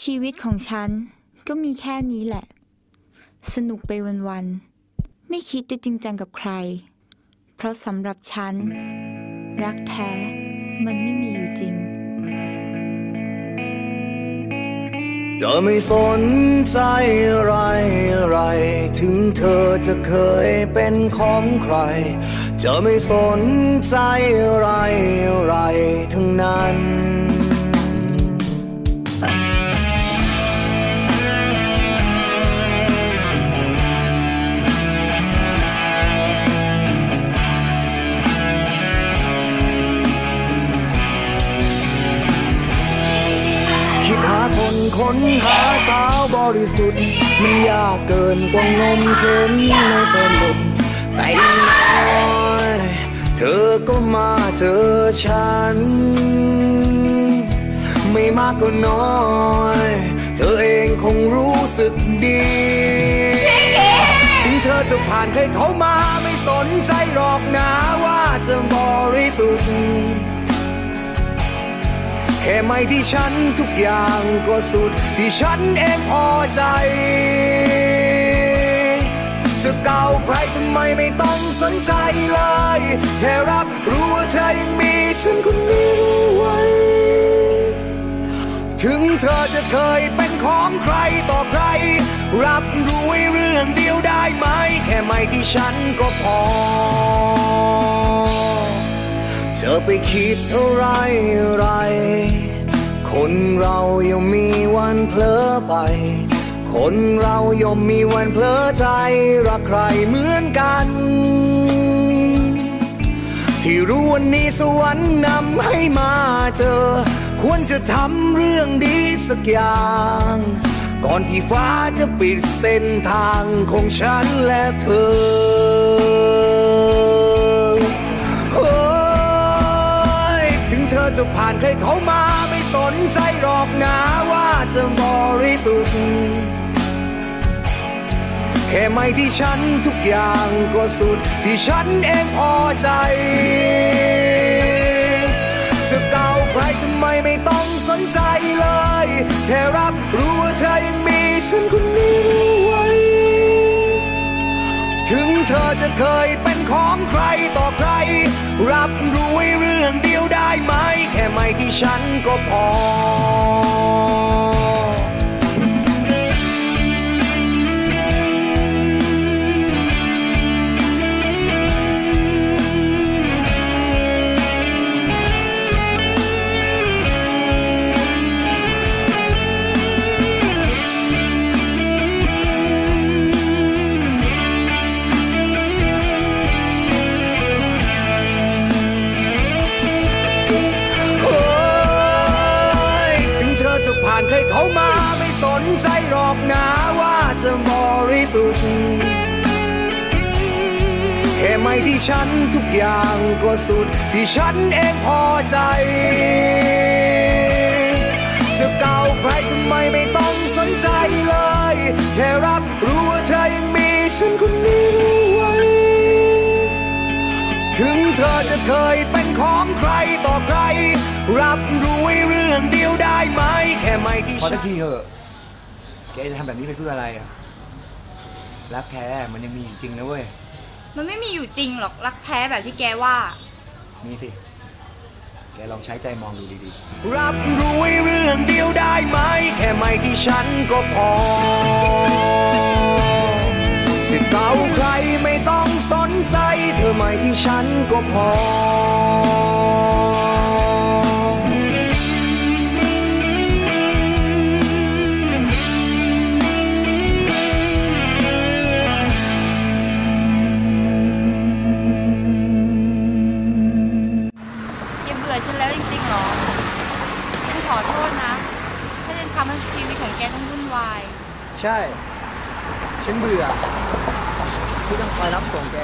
ชีวิตของฉันก็มีแค่นี้แหละ สนุกไปวันๆ ไม่คิดจะจริงจังกับใคร เพราะสำหรับฉัน รักแท้มันไม่มีอยู่จริง จะไม่สนใจอะไรอะไร ถึงเธอจะเคยเป็นของใคร จะไม่สนใจอะไร คิดหาคนค้นหาสาวบริสุทธิ์มันยากเกินกว่างมเข็มในสนุกแต่ยังน้อยเธอก็มาเจอฉัน ไม่มากก็น้อย เธอเองคงรู้สึกดี ถึงเธอจะผ่านใครเขามาไม่สนใจหรอกนะว่าจะบริสุทธิ์ แค่ไม่ที่ฉันทุกอย่างก็สุดที่ฉันเองพอใจ จะเก่าใครทำไมไม่ต้องสนใจเลย แค่รับรู้ว่าเธอยังมีฉันคนนี้ไว้ ถึงเธอจะเคยเป็นของใครต่อใคร รับรู้ไว้เรื่องเดียวได้ไหม แค่ไม่ที่ฉันก็พอ จะไปคิดอะไรอะไร คนเราย่อมมีวันเพลอไป คนเราย่อมมีวันเพลอใจ รักใครเหมือนกัน ที่รู้วันนี้สวรรค์นำให้มาเจอ ควรจะทำเรื่องดีสักอย่าง ก่อนที่ฟ้าจะปิดเส้นทางของฉันและเธอ จะผ่านใครเขามาไม่สนใจหรอกนะว่าจะบริสุทธิ์แค่ไม่ที่ฉันทุกอย่างก็สุดที่ฉันเองพอใจ จะเก่าใครทำไมไม่ต้องสนใจเลย แค่รับรู้ว่าเธอยังมีฉันคนนี้ไว้ ถึงเธอจะเคยเป็นของใครต่อใคร รับรู้ไว้เรื่องเดียวได้ไหม แค่ไม่ที่ฉันก็พอานใครเขามาไม่สนใจหรอกนะว่าจะบริสุทธิ์แค่ไม่ที่ฉันทุกอย่างก็สุดที่ฉันเองพอใจ จะเก่าใครทำไมไม่ต้องสนใจเลย แค่รับรู้ว่าเธอยังมีฉันคนนี้ เธอจะเคยเป็นของใครต่อใคร รับรู้ไว้เรื่องเดียวได้ไหม แค่ไม่ที่พอฉัตะนกี้เหอะแกจะทำแบบนี้ไปเพื่ออะไรอะรักแท้มันยังมีอยู่จริงนะเว้ย มันไม่มีอยู่จริงหรอกรักแท้แบบที่แกว่า มีสิ แกลองใช้ใจมองดูดีรับรู้ไว้เรื่องเดียวได้ไหม แค่ไม่ที่ฉันก็พอ ใจเธอไม่ที่ฉันก็พอแกเบื่อฉันแล้วจริงๆหรอ ฉันขอโทษนะ ถ้าฉันทำให้ชีวิตของแกต้องวุ่นวายๆใช่ ฉันเบื่อที่ต้องคอยรับส่งแก